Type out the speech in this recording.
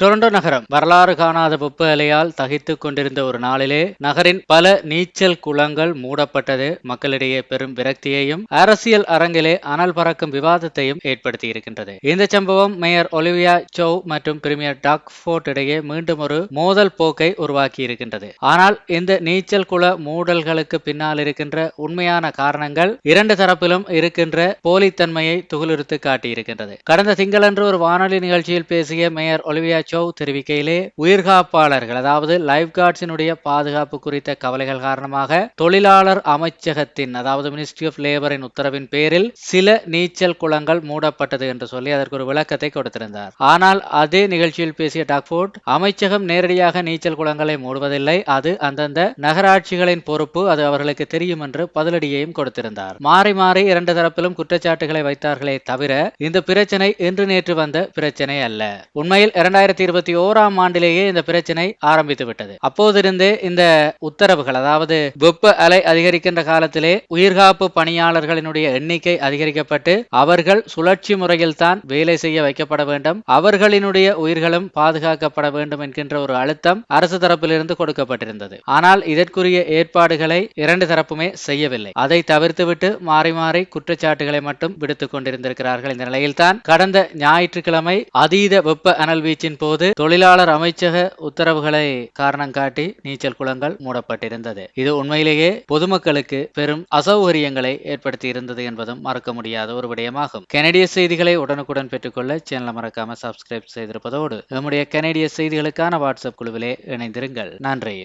Toronto நகரம். வரலாறு காணாத வெப்ப அலையால் தகித்துக் கொண்டிருந்த ஒரு நாளிலே நகரின் பல நீச்சல் குளங்கள் மூடப்பட்டது. மக்களிடையே பெரும் விரக்தியையும் அரசியல் அரங்கிலே அனல் பறக்கும் விவாதத்தையும் ஏற்படுத்தி இருக்கின்றது இந்த சம்பவம் மேயர் ஒலிவியா சோ மற்றும் பிரிமியர் டாக் ஃபோர்ட் இடையே மீண்டும் ஒரு மோதல் போக்கை உருவாக்கி இருக்கின்றது ஆனால் இந்த நீச்சல் குள மூடல்களுக்கு பின்னால் இருக்கின்ற உண்மையான காரணங்கள் இரண்டு தரப்பிலும் இருக்கின்ற போலித்தன்மையை துகிலுறுத்து காட்டியிருக்கின்றது. கடந்த திங்களன்று ஒரு வானொலி நிகழ்ச்சியில் பேசிய மேயர் ஒலிவியா சோ தெரிவிக்கையிலே உயிர்காப்பாளர்கள் அதாவது லைஃப் கார்ட்ஸினுடைய பாதுகாப்பு குறித்த கவலைகள் காரணமாக தொழிலாளர் அமைச்சகத்தின் அதாவது மினிஸ்ட்ரி ஆஃப் லேபரின் உத்தரவின் பேரில் சில நீச்சல் குளங்கள் மூடப்பட்டது என்று சொல்லி அதற்கு ஒரு விளக்கத்தை கொடுத்திருந்தார். ஆனால் அதே நிகழ்ச்சியில் பேசிய டாக்ஃபோர்ட் அமைச்சகம் நேரடியாக நீச்சல் குளங்களை மூடுவதில்லை அது அந்தந்த நகராட்சிகளின் பொறுப்பு அது அவர்களுக்கு தெரியும் என்று பதிலடியையும் கொடுத்திருந்தார். மாறி மாறி இரண்டு தரப்பிலும் குற்றச்சாட்டுகளை வைத்தார்களே தவிர இந்த பிரச்சனை இன்று நேற்று வந்த பிரச்சனை அல்ல. உண்மையில் இரண்டாயிரத்தி இருபத்தி ஓராம் ஆண்டிலேயே இந்த பிரச்சனை ஆரம்பித்து விட்டது. அப்போதிருந்து இந்த உத்தரவுகள் அதாவது வெப்ப அலை அதிகரிக்கின்ற காலத்திலே உயிர்காப்பு பணியாளர்களினுடைய எண்ணிக்கை அதிகரிக்கப்பட்டு அவர்கள் சுழற்சி முறையில் தான் வேலை செய்ய வைக்கப்பட வேண்டும் அவர்களினுடைய உயிர்களும் பாதுகாக்கப்பட வேண்டும் என்கின்ற ஒரு அழுத்தம் அரசு தரப்பிலிருந்து கொடுக்கப்பட்டிருந்தது. ஆனால் இதற்குரிய ஏற்பாடுகளை இரண்டு தரப்புமே செய்யவில்லை. அதை தவிர்த்துவிட்டு மாறி மாறி குற்றச்சாட்டுகளை மட்டும் விடுத்துக் கொண்டிருந்திருக்கிறார்கள். இந்த நிலையில்தான் கடந்த ஞாயிற்றுக்கிழமை அதீத வெப்ப அனல் வீச்சின் போது தொழிலாளர் அமைச்சக உத்தரவுகளை காரணம் காட்டி நீச்சல் குளங்கள் மூடப்பட்டிருந்தது. இது உண்மையிலேயே பொதுமக்களுக்கு பெரும் அசௌகரியங்களை ஏற்படுத்தி இருந்தது என்பதும் மறக்க முடியாத ஒரு விடயமாகும். கனடிய செய்திகளை உடனுக்குடன் பெற்றுக்கொள்ள சேனலை மறக்காம சப்ஸ்கிரைப் செய்திருப்பதோடு நம்முடைய கனடிய செய்திகளுக்கான வாட்ஸ்அப் குழுவிலே இணைந்திருங்கள். நன்றி.